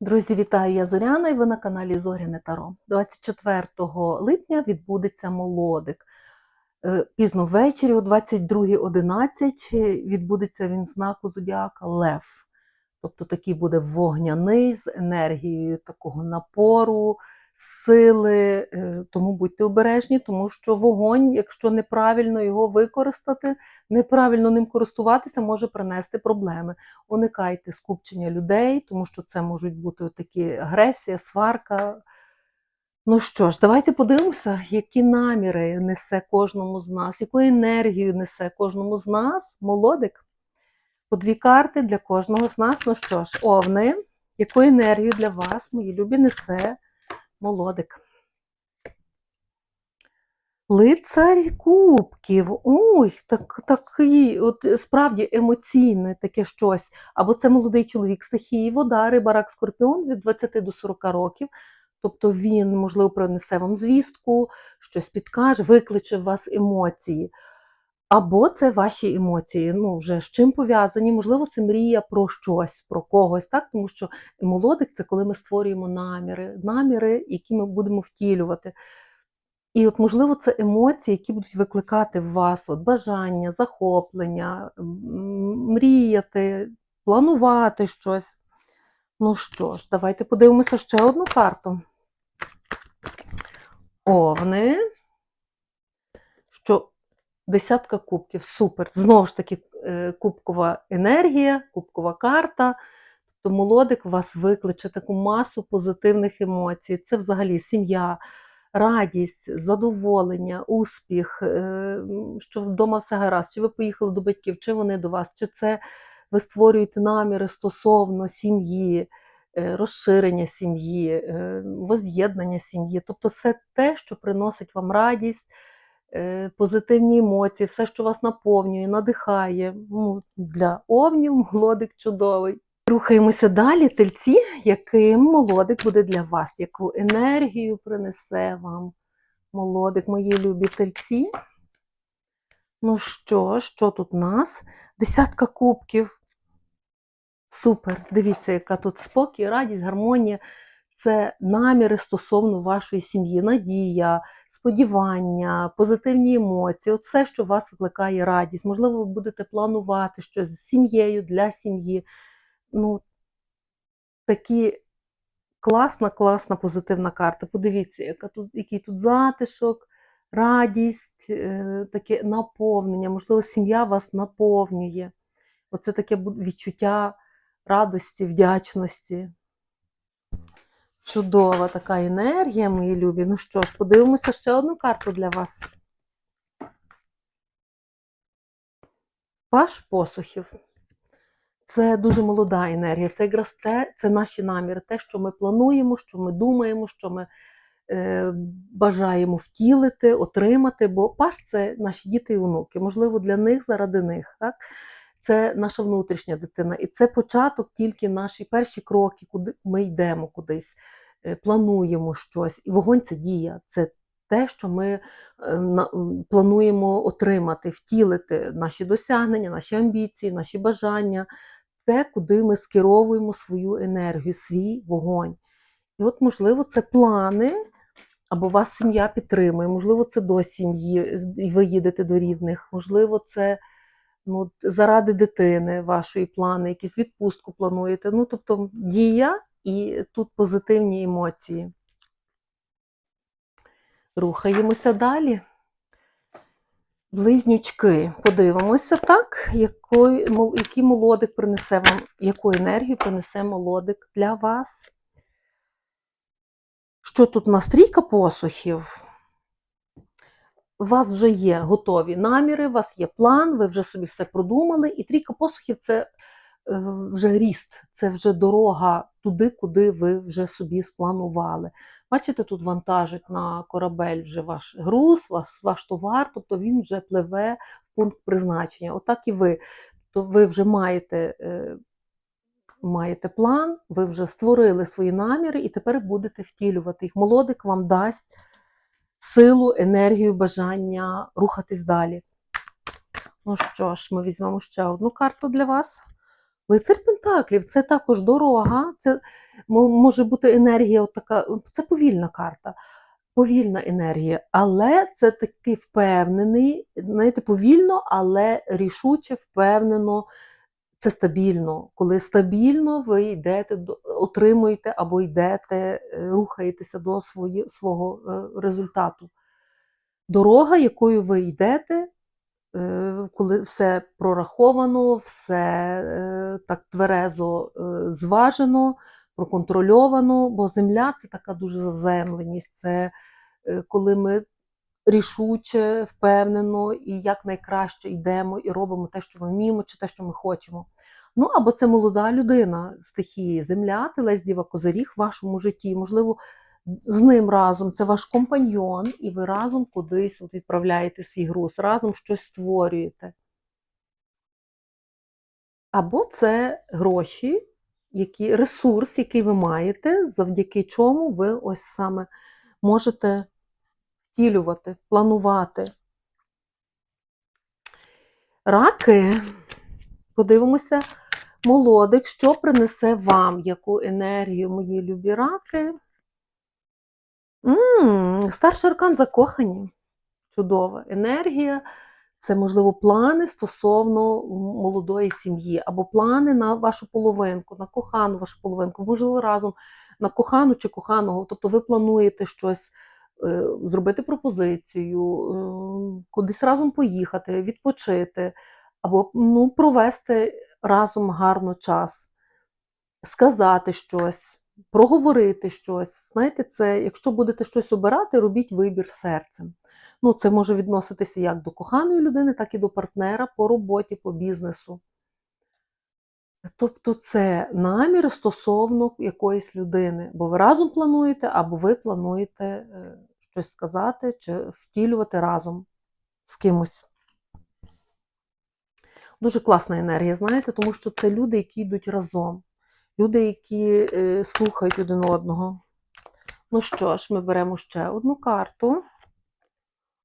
Друзі, вітаю! Я Зоряна і ви на каналі Зоряне Таро. 24 липня відбудеться молодик. Е, Пізно ввечері, о 22.11 е, відбудеться він знаку зодіака Лев. Тобто такий буде вогняний з енергією такого напору, сили. Е, Тому будьте обережні, тому що вогонь, якщо неправильно його використати, неправильно ним користуватися, може принести проблеми уникайте скупчення людей, тому що це можуть бути такі агресія, сварка. Ну що ж, давайте подивимося, які наміри несе кожному з нас, яку енергію несе кожному з нас молодик. По дві карти для кожного з нас. Ну що ж, овни, яку енергію для вас, мої любі, несе молодик. Лицарь кубків. Ой, так, такий, от справді емоційне таке щось. Або це молодий чоловік стихії, вода, риба, рак, скорпіон від 20 до 40 років. Тобто він, можливо, принесе вам звістку, щось підкаже, викличе в вас емоції. Або це ваші емоції, ну вже з чим пов'язані, можливо, це мрія про щось, про когось, так? Тому що молодик це коли ми створюємо наміри, наміри, які ми будемо втілювати. І от, можливо, це емоції, які будуть викликати в вас от, бажання, захоплення, мріяти, планувати щось. Ну що ж, давайте подивимося ще одну карту. Овни. Що десятка кубків. Супер. Знову ж таки, е, кубкова енергія, кубкова карта. Тобто молодик у вас викличе таку масу позитивних емоцій. Це взагалі сім'я, радість, задоволення, успіх, е, що вдома все гаразд, чи ви поїхали до батьків, чи вони до вас, чи це ви створюєте наміри стосовно сім'ї, е, розширення сім'ї, воз'єднання сім'ї. Тобто це те, що приносить вам радість, позитивні емоції, все, що вас наповнює, надихає. Ну, Для овнів молодик чудовий. Рухаємося далі. Тельці, яким молодик буде для вас, яку енергію принесе вам молодик, мої любі тельці. Ну що, що тут у нас? Десятка кубків. Супер. Дивіться, яка тут спокій, радість, гармонія. Це наміри стосовно вашої сім'ї, надія, сподівання, позитивні емоції. От все, що вас викликає радість. Можливо, ви будете планувати щось з сім'єю для сім'ї. Ну, такі класна, класна позитивна карта. Подивіться, яка тут, який тут затишок, радість, е, таке наповнення. Можливо, сім'я вас наповнює. Оце таке відчуття радості, вдячності. Чудова така енергія, мої любі. Ну що ж, подивимося ще одну карту для вас. Паш посухів. Це дуже молода енергія. Це якраз те, це наші наміри, те, що ми плануємо, що ми думаємо, що ми е, бажаємо втілити, отримати. Бо паш це наші діти і онуки. Можливо, для них заради них. Так? Це наша внутрішня дитина. І це початок тільки наші перші кроки, куди ми йдемо кудись, плануємо щось. І вогонь це дія. Це те, що ми е, плануємо отримати, втілити наші досягнення, наші амбіції, наші бажання, те, куди ми скеровуємо свою енергію, свій вогонь. І от, можливо, це плани, або вас сім'я підтримує, можливо, це до сім'ї, і ви їдете до рідних, можливо, це ну, заради дитини вашої плани, якісь відпустку плануєте. Ну, тобто дія і тут позитивні емоції. Рухаємося далі. Близнючки. Подивимося, так, який, який молодик принесе вам, яку енергію принесе молодик для вас. Що тут у нас трійка посухів? У вас вже є готові наміри, у вас є план, ви вже собі все продумали. І трійка посухів це вже ріст, це вже дорога туди, куди ви вже собі спланували. Бачите, тут вантажить на корабель вже ваш груз, ваш, ваш товар, тобто він вже пливе в пункт призначення. Отак і ви. То ви вже маєте, е, маєте план, ви вже створили свої наміри і тепер будете втілювати їх. Молодик вам дасть силу, енергію, бажання рухатись далі. Ну що ж, ми візьмемо ще одну карту для вас. Лицар Пентаклів це також дорога, це Може бути енергія, така, це повільна карта, повільна енергія, але це такий впевнений, знаєте, повільно, але рішуче, впевнено. Це стабільно. Коли стабільно ви йдете, отримуєте або йдете, е, рухаєтеся до свого е, результату. Дорога, якою ви йдете, коли все прораховано, все е, так тверезо е, зважено, проконтрольовано, бо земля це така дуже заземленість. Це е, коли ми рішуче, впевнено і якнайкраще йдемо і робимо те, що ми вміємо, чи те, що ми хочемо. Ну, або це молода людина стихії земля, телець діва козиріг в вашому житті. Можливо, з ним разом це ваш компаньйон, і ви разом кудись от відправляєте свій груз, разом щось створюєте. Або це гроші, які, ресурс, який ви маєте, завдяки чому ви ось саме можете втілювати, планувати. Раки, подивимося, молодик, що принесе вам, яку енергію, мої любі раки. М старший аркан закохані. Чудова енергія. Це, можливо, плани стосовно молодої сім'ї, або плани на вашу половинку, на кохану вашу половинку, можливо, разом на кохану чи коханого. Тобто ви плануєте щось е, зробити пропозицію, е, кудись разом поїхати, відпочити, або ну, провести разом гарно час, сказати щось, проговорити щось. Знаєте, це, якщо будете щось обирати, робіть вибір серцем. Ну, це може відноситися як до коханої людини, так і до партнера по роботі, по бізнесу. Тобто це намір стосовно якоїсь людини, бо ви разом плануєте, або ви плануєте е, щось сказати чи втілювати разом з кимось. Дуже класна енергія, знаєте, тому що це люди, які йдуть разом, люди, які е, слухають один одного. Ну що ж, ми беремо ще одну карту.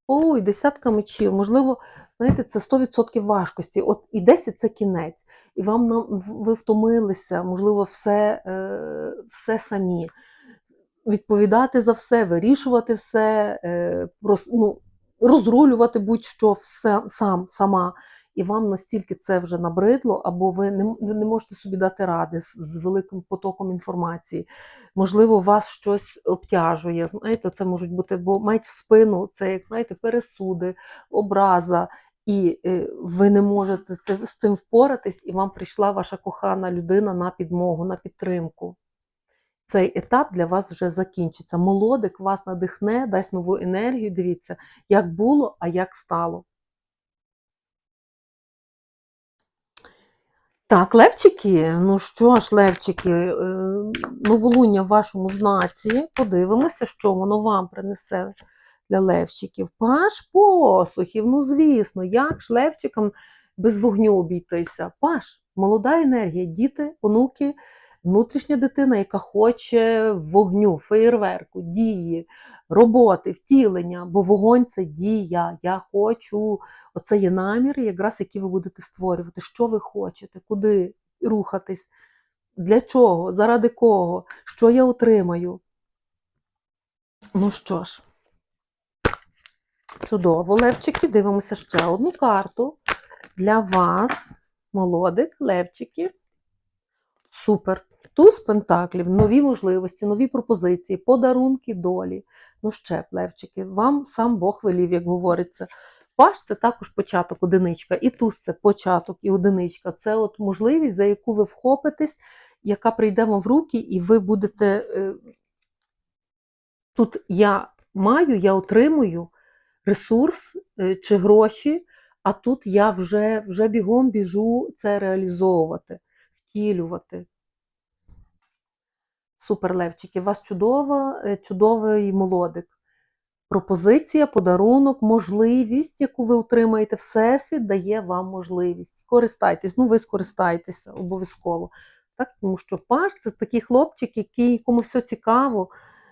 Ой, десятка мечів. Можливо, знаєте, це 100% важкості. От і 10 це кінець. І вам нам ви втомилися, можливо, все, е, все самі. Відповідати за все, вирішувати все, е, прос- ну, розрулювати будь-що все сам, сама. І вам настільки це вже набридло, або ви не, не можете собі дати ради з, з великим потоком інформації. Можливо, вас щось обтяжує. Знаєте, це можуть бути, бо меч в спину, це як знаєте, пересуди, образа, і е, ви не можете це, з цим впоратись, і вам прийшла ваша кохана людина на підмогу, на підтримку. Цей етап для вас вже закінчиться. Молодик вас надихне, дасть нову енергію. Дивіться, як було, а як стало. Так, левчики, ну що ж, левчики, е, новолуння в вашому знаці. Подивимося, що воно вам принесе для левчиків. Паш посухів, ну звісно, як ж левчикам без вогню обійтися? Паш, молода енергія, діти, онуки, внутрішня дитина, яка хоче вогню, феєрверку, дії, роботи, втілення, бо вогонь це дія. Я хочу. Оце є наміри, якраз які ви будете створювати. Що ви хочете, куди рухатись, для чого, заради кого, що я отримаю. Ну що ж, чудово, Левчики, дивимося ще одну карту для вас, молодик, Левчики. Супер. Туз пентаклів, нові можливості, нові пропозиції, подарунки долі. Ну ще, Левчики, вам сам Бог велів, як говориться. Паш це також початок, одиничка, і туз це початок і одиничка. Це от можливість, за яку ви вхопитесь, яка прийде вам в руки, і ви будете. е, Тут я маю, я отримую ресурс е, чи гроші, а тут я вже, вже бігом біжу це реалізовувати, втілювати. Супер, Левчики, у вас чудова, е, чудовий молодик. Пропозиція, подарунок, можливість, яку ви отримаєте, Всесвіт дає вам можливість. Скористайтесь, ну ви скористайтеся обов'язково. Так? Тому що Паш це такий хлопчик, який, якому все цікаво,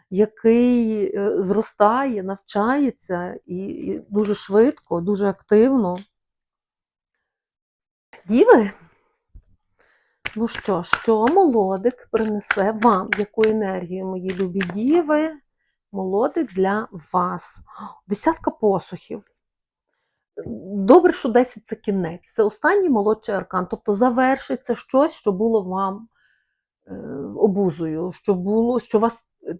який е, зростає, навчається і, і дуже швидко, дуже активно. Діви, Ну що, що молодик принесе вам? Яку енергію, мої любі діви? Молодик для вас. Десятка посухів. Добре, що 10 це кінець. Це останній молодший аркан. Тобто завершиться щось, що було вам е, обузою, що було, що вас е,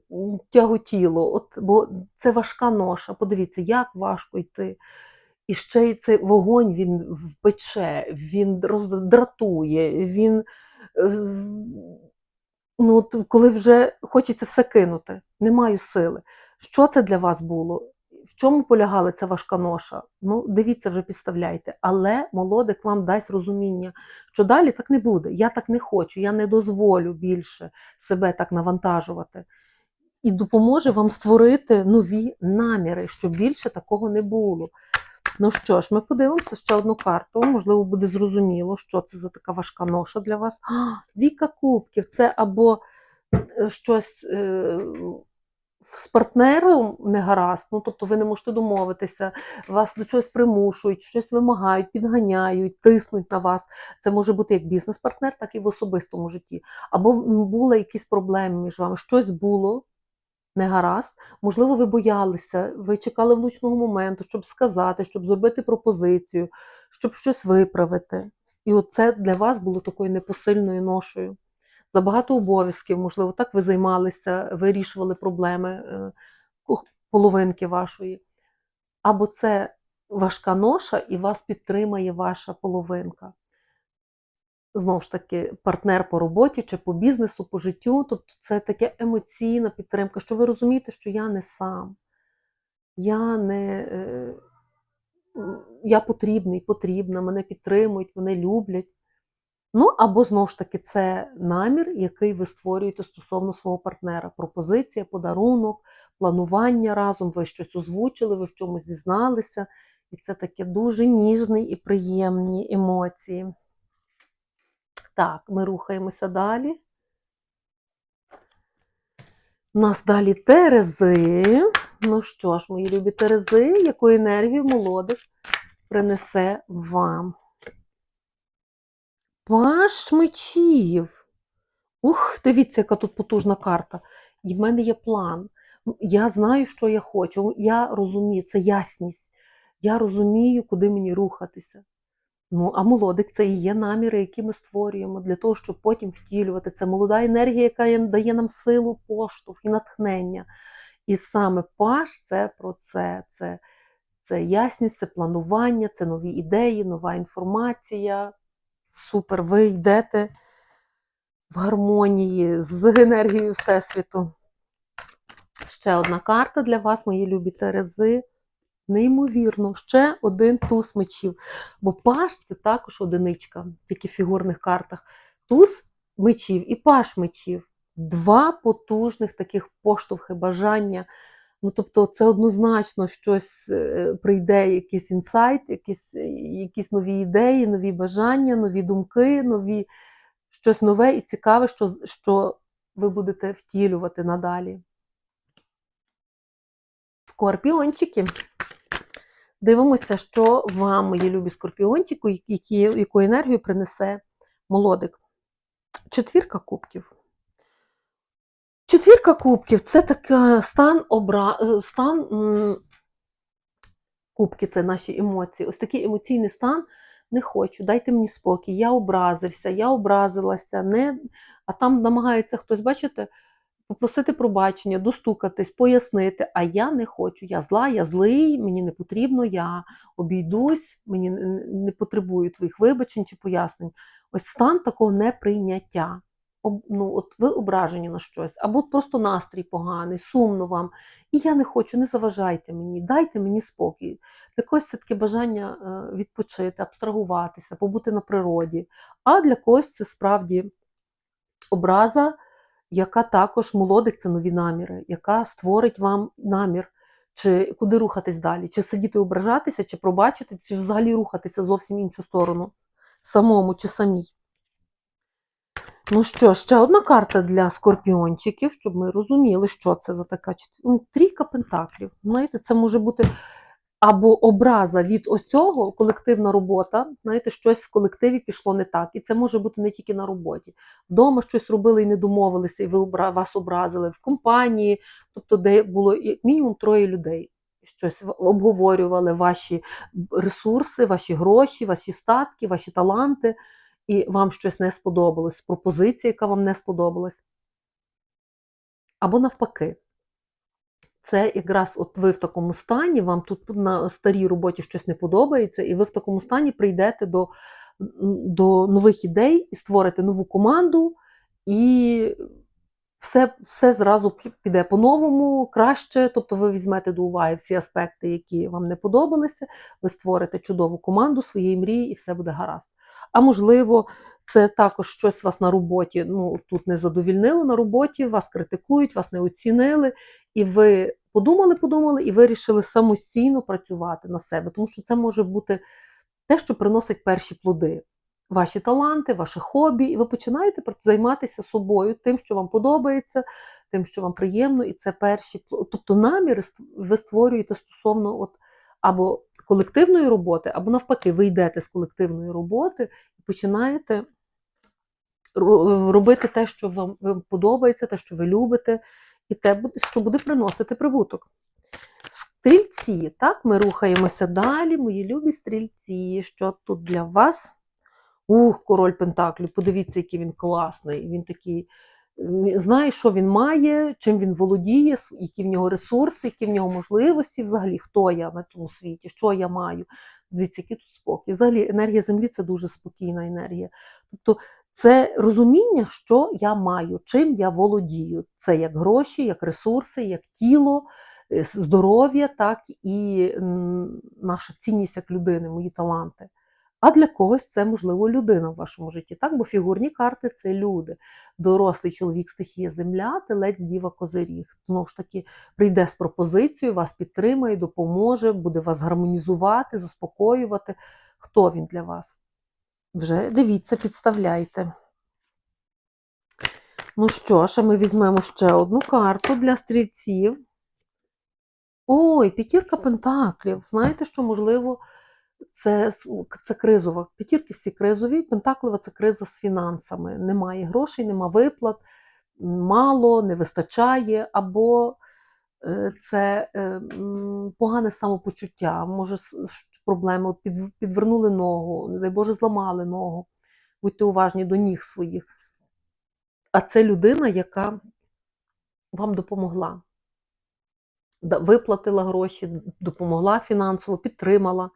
тяготіло. От, бо це важка ноша. Подивіться, як важко йти. І ще й цей вогонь він впече, він роздратує, він. е, Ну, от коли вже хочеться все кинути, не маю сили. Що це для вас було? В чому полягала ця важка ноша? Ну, дивіться, вже підставляйте. Але молодик вам дасть розуміння, що далі так не буде. Я так не хочу, я не дозволю більше себе так навантажувати. І допоможе вам створити нові наміри, щоб більше такого не було. Ну що ж, ми подивимося ще одну карту. Можливо, буде зрозуміло, що це за така важка ноша для вас. А, Двійка кубків це або е, щось е, з партнером не гаразд, ну тобто ви не можете домовитися, вас до чогось примушують, щось вимагають, підганяють, тиснуть на вас. Це може бути як бізнес-партнер, так і в особистому житті. Або були якісь проблеми між вами, щось було не гаразд. Можливо, ви боялися, ви чекали влучного моменту, щоб сказати, щоб зробити пропозицію, щоб щось виправити. І оце для вас було такою непосильною ношею. Забагато обов'язків, можливо, так ви займалися, вирішували проблеми е, половинки вашої. Або це важка ноша, і вас підтримає ваша половинка. Знову ж таки, партнер по роботі чи по бізнесу, по життю. Тобто це таке емоційна підтримка, що ви розумієте, що я не сам. Я не е, я потрібний, потрібна, мене підтримують, мене люблять. Ну, або знову ж таки, це намір, який ви створюєте стосовно свого партнера. Пропозиція, подарунок, планування разом, ви щось озвучили, ви в чомусь зізналися. І це таке дуже ніжні і приємні емоції. Так, ми рухаємося далі. У нас далі Терези. Ну що ж, мої любі Терези, яку енергію молодик принесе вам? Паш мечів. Ух, дивіться, яка тут потужна карта. І в мене є план. Я знаю, що я хочу. Я розумію, це ясність. Я розумію, куди мені рухатися. Ну, а молодик це і є наміри, які ми створюємо для того, щоб потім втілювати. Це молода енергія, яка дає нам силу, поштовх і натхнення. І саме паш це про це. Це, це ясність, це планування, це нові ідеї, нова інформація. Супер, ви йдете в гармонії з енергією Всесвіту. Ще одна карта для вас, мої любі Терези. Неймовірно, ще один туз мечів. Бо паш це також одиничка, тільки в фігурних картах. Туз мечів і паш мечів. Два потужних таких поштовхи, бажання. Ну, тобто, це однозначно щось е, прийде, якийсь інсайт, якісь, е, якісь нові ідеї, нові бажання, нові думки, нові, щось нове і цікаве, що, що ви будете втілювати надалі. Скорпіончики. Дивимося, що вам, мої любі скорпіончики, які, яку енергію принесе молодик. Четвірка кубків. Четвірка кубків це такий стан обра... е, стан кубки це наші емоції. Ось такий емоційний стан. Не хочу, дайте мені спокій. Я образився, я образилася, не... а там намагається хтось, бачите, попросити пробачення, достукатись, пояснити, а я не хочу. Я зла, я злий, мені не потрібно, я обійдусь, мені не- потребую твоїх вибачень чи пояснень. Ось стан такого неприйняття. Ну, от ви ображені на щось, або просто настрій поганий, сумно вам. І я не хочу, не заважайте мені, дайте мені спокій. Для когось це таке бажання е, відпочити, абстрагуватися, побути на природі. А для когось це справді образа, яка також молодик це нові наміри, яка створить вам намір, чи куди рухатись далі, чи сидіти ображатися, чи пробачити, чи взагалі рухатися зовсім іншу сторону, самому чи самій. Ну що, ще одна карта для скорпіончиків, щоб ми розуміли, що це за така ну, трійка пентаклів. Знаєте, це може бути або образа від ось цього, колективна робота, знаєте, щось в колективі пішло не так. І це може бути не тільки на роботі. Вдома щось робили і не домовилися, і ви вас образили в компанії, тобто, де було мінімум троє людей. Щось обговорювали ваші ресурси, ваші гроші, ваші статки, ваші таланти, і вам щось не сподобалось, пропозиція, яка вам не сподобалась. Або навпаки. Це якраз от ви в такому стані, вам тут на старій роботі щось не подобається, і ви в такому стані прийдете до, до нових ідей і створите нову команду, і все, все зразу піде по-новому, краще. Тобто ви візьмете до уваги всі аспекти, які вам не подобалися, ви створите чудову команду своєї мрії, і все буде гаразд. А можливо, це також щось вас на роботі ну, тут не задовільнило на роботі, вас критикують, вас не оцінили, і ви подумали, подумали і вирішили самостійно працювати на себе, тому що це може бути те, що приносить перші плоди. Ваші таланти, ваше хобі, і ви починаєте займатися собою, тим, що вам подобається, тим, що вам приємно, і це перші Тобто наміри ви створюєте стосовно от або колективної роботи, або навпаки, ви йдете з колективної роботи і починаєте робити те, що вам, вам подобається, те, що ви любите, і те, що буде приносити прибуток. Стрільці, так, ми рухаємося далі, мої любі стрільці. Що тут для вас? Ух, король Пентаклів, подивіться, який він класний. Він такий знає, що він має, чим він володіє, які в нього ресурси, які в нього можливості, взагалі, хто я на цьому світі, що я маю. Дивіться, який тут спокій. Взагалі, енергія Землі це дуже спокійна енергія. Тобто, це розуміння, що я маю, чим я володію. Це як гроші, як ресурси, як тіло, е, здоров'я, так і наша цінність як людини, мої таланти. А для когось це, можливо, людина в вашому житті, так? Бо фігурні карти це люди. Дорослий чоловік, стихія земля, телець, діва, козиріг. Знову ж таки, прийде з пропозицією, вас підтримає, допоможе, буде вас гармонізувати, заспокоювати. Хто він для вас? Вже дивіться, підставляйте. Ну що ж, а ми візьмемо ще одну карту для стрільців. Ой, п'ятірка пентаклів. Знаєте, що можливо, це, це кризова. П'ятірки всі кризові, пентаклева це криза з фінансами. Немає грошей, нема виплат, мало, не вистачає, або е, це е, погане самопочуття, може проблеми, от під, підвернули ногу, не дай Боже, зламали ногу. Будьте уважні до ніг своїх. А це людина, яка вам допомогла. Виплатила гроші, допомогла фінансово, підтримала.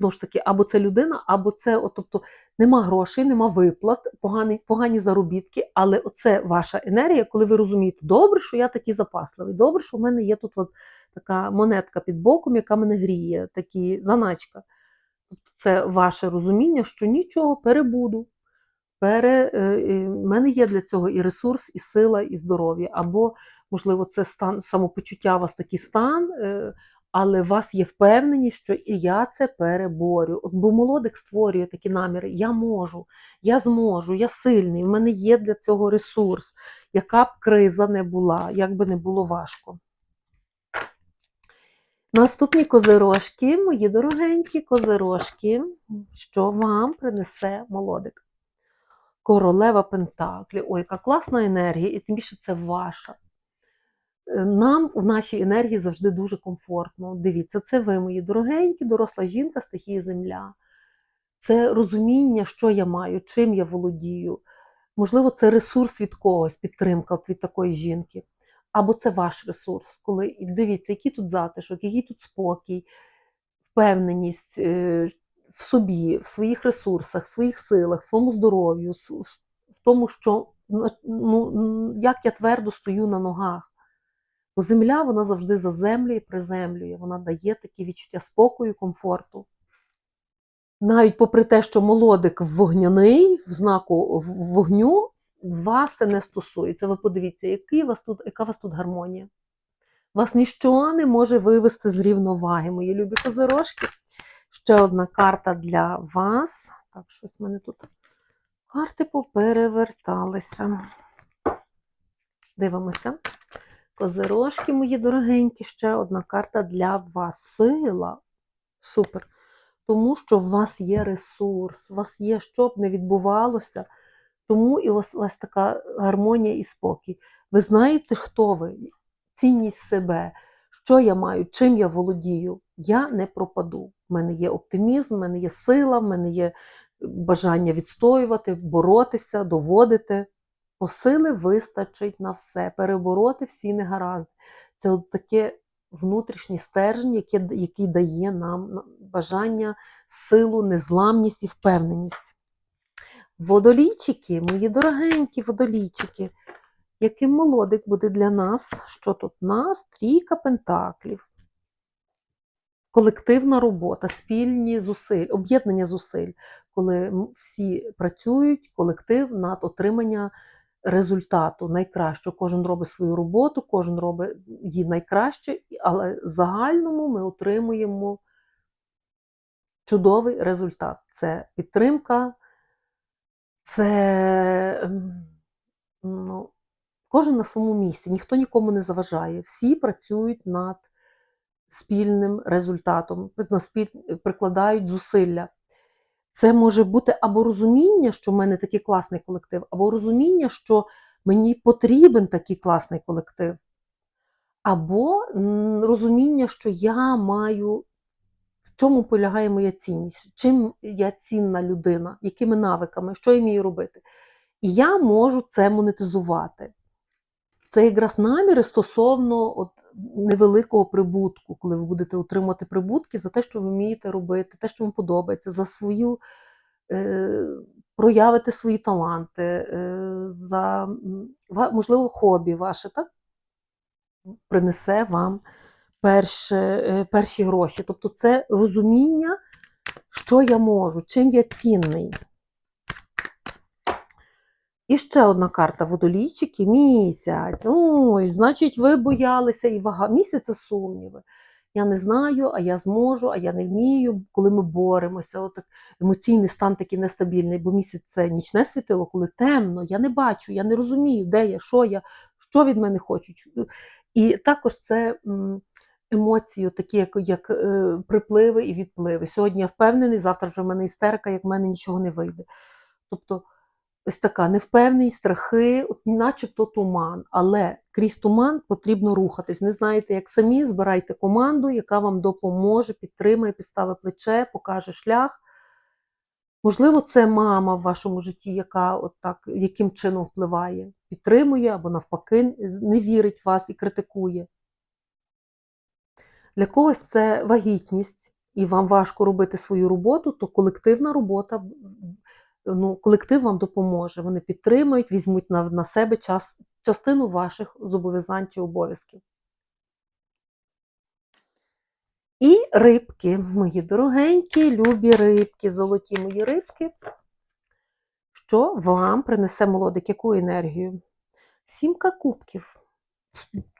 Знову ж таки, або це людина, або це, от, тобто, нема грошей, нема виплат, погані, погані заробітки, але оце ваша енергія, коли ви розумієте, добре, що я такий запасливий, добре, що в мене є тут от така монетка під боком, яка мене гріє, такі заначка. Тобто це ваше розуміння, що нічого, перебуду. Пере, е, е, мене є для цього і ресурс, і сила, і здоров'я. Або, можливо, це стан самопочуття, у вас такий стан, е, але у вас є впевненість, що і я це переборю. От бо молодик створює такі наміри: я можу, я зможу, я сильний, в мене є для цього ресурс. Яка б криза не була, як би не було важко. Наступні козирожки, мої дорогенькі козирожки, що вам принесе молодик? Королева Пентаклі. Ой, яка класна енергія, і тим більше це ваша. Е, Нам в нашій енергії завжди дуже комфортно. Дивіться, це ви, мої дорогенькі, доросла жінка, стихія земля. Це розуміння, що я маю, чим я володію. Можливо, це ресурс від когось, підтримка від такої жінки. Або це ваш ресурс, коли дивіться, який тут затишок, який тут спокій, впевненість е, в собі, в своїх ресурсах, в своїх силах, в своєму здоров'ю, в тому, що ну, як я твердо стою на ногах. Бо земля вона завжди заземлює і приземлює, вона дає такі відчуття спокою, комфорту. Навіть попри те, що молодик вогняний, в знаку вогню, вас це не стосується. Ви подивіться, який вас тут, яка у вас тут гармонія. Вас ніщо не може вивести з рівноваги, мої любі козирожки. Ще одна карта для вас. Так, щось в мене тут карти попереверталися. Дивимося. Козирожки, мої дорогенькі, ще одна карта для вас. Сила. Супер. Тому що в вас є ресурс, у вас є, що б не відбувалося, тому і у вас, у вас така гармонія і спокій. Ви знаєте, хто ви, цінність себе, що я маю, чим я володію. Я не пропаду. У мене є оптимізм, в мене є сила, в мене є бажання відстоювати, боротися, доводити. Бо сили вистачить на все, перебороти всі негаразди. Це от таке внутрішній стержень, яке, який дає нам бажання, силу, незламність і впевненість. Водолійчики, мої дорогенькі водолійчики, яким молодик буде для нас? Що тут нас? Трійка пентаклів. Колективна робота, спільні зусиль, об'єднання зусиль, коли всі працюють, колектив над отримання результату найкращого. Кожен робить свою роботу, кожен робить її найкраще, але в загальному ми отримуємо чудовий результат. Це підтримка, це ем, ну, кожен на своєму місці, ніхто нікому не заважає. Всі працюють над спільним результатом, прикладають зусилля. Це може бути або розуміння, що в мене такий класний колектив, або розуміння, що мені потрібен такий класний колектив, або розуміння, що я маю, в чому полягає моя цінність, чим я цінна людина, якими навиками, що я вмію робити. І я можу це монетизувати. Це якраз наміри стосовно от невеликого прибутку, коли ви будете отримувати прибутки за те, що ви вмієте робити, те, що вам подобається, за свою е, проявити свої таланти, е, за можливо, хобі ваше, так? Принесе вам перше, е, перші гроші. Тобто це розуміння, що я можу, чим я цінний. І ще одна карта водолійчики місяць. Ой, значить, ви боялися і вага. Місяць це сумніви. Я не знаю, а я зможу, а я не вмію, коли ми боремося. Отак емоційний стан такий нестабільний, бо місяць це нічне світило, коли темно, я не бачу, я не розумію, де я, що я, що від мене хочуть. І також це емоції, такі, як, як е, припливи і відпливи. Сьогодні я впевнений, завтра вже в мене істерика, як в мене нічого не вийде. Тобто ось така невпевненість, страхи, от начебто туман. Але крізь туман потрібно рухатись. Не знаєте, як самі збирайте команду, яка вам допоможе, підтримає, підставить плече, покаже шлях. Можливо, це мама в вашому житті, яка от так, яким чином впливає, підтримує або навпаки не вірить в вас і критикує. Для когось це вагітність, і вам важко робити свою роботу, то колективна робота, ну, колектив вам допоможе. Вони підтримують, візьмуть на, на себе час, частину ваших зобов'язань чи обов'язків. І рибки, мої дорогенькі, любі рибки, золоті мої рибки. Що вам принесе молодик? Яку енергію? Сімка кубків.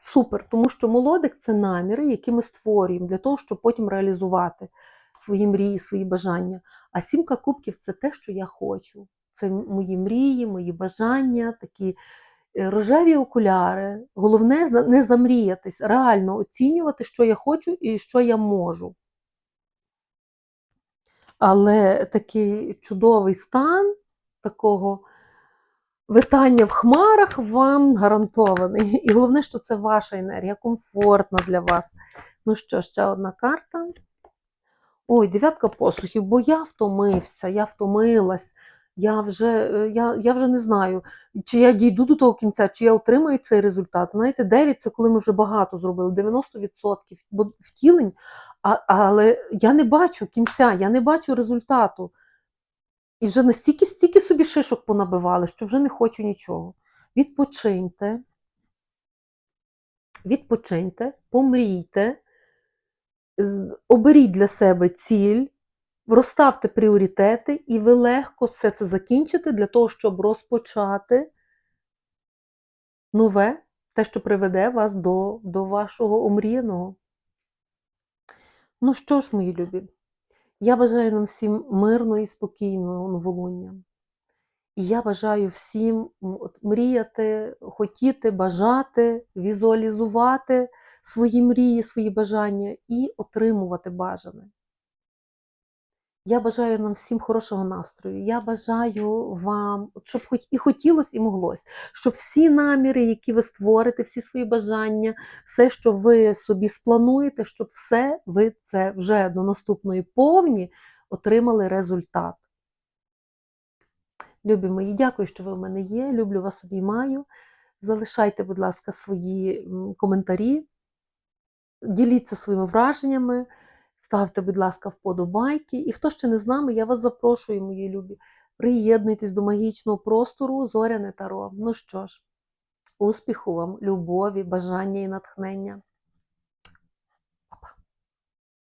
Супер, тому що молодик це наміри, які ми створюємо для того, щоб потім реалізувати свої мрії, свої бажання. А сімка кубків це те, що я хочу. Це мої мрії, мої бажання, такі е, рожеві окуляри. Головне не замріятись, реально оцінювати, що я хочу і що я можу. Але такий чудовий стан такого витання в хмарах вам гарантований. І головне, що це ваша енергія, комфортна для вас. Ну що, ще одна карта. Ой, дев'ятка посухів, бо я втомився, я втомилась. Я вже е, я, я вже не знаю, чи я дійду до того кінця, чи я отримаю цей результат. Знаєте, 9 це коли ми вже багато зробили, 90% втілень, а, але я не бачу кінця, я не бачу результату. І вже настільки стільки собі шишок понабивали, що вже не хочу нічого. Відпочиньте, відпочиньте, помрійте, оберіть для себе ціль, розставте пріоритети, і ви легко все це закінчите для того, щоб розпочати нове, те, що приведе вас до, до вашого омріяного. Ну що ж, мої любі, я бажаю нам всім мирного і спокійного новолуння. І я бажаю всім от, мріяти, хотіти, бажати, візуалізувати свої мрії, свої бажання і отримувати бажане. Я бажаю нам всім хорошого настрою. Я бажаю вам, щоб хоч і хотілося, і моглось, щоб всі наміри, які ви створите, всі свої бажання, все, що ви собі сплануєте, щоб все ви це вже до наступної повні отримали результат. Любі мої, дякую, що ви в мене є. Люблю вас обіймаю. Залишайте, будь ласка, свої коментарі, діліться своїми враженнями, ставте, будь ласка, вподобайки. І хто ще не з нами, я вас запрошую, мої любі. Приєднуйтесь до магічного простору Зоряне Таро. Ну що ж, успіху вам, любові, бажання і натхнення.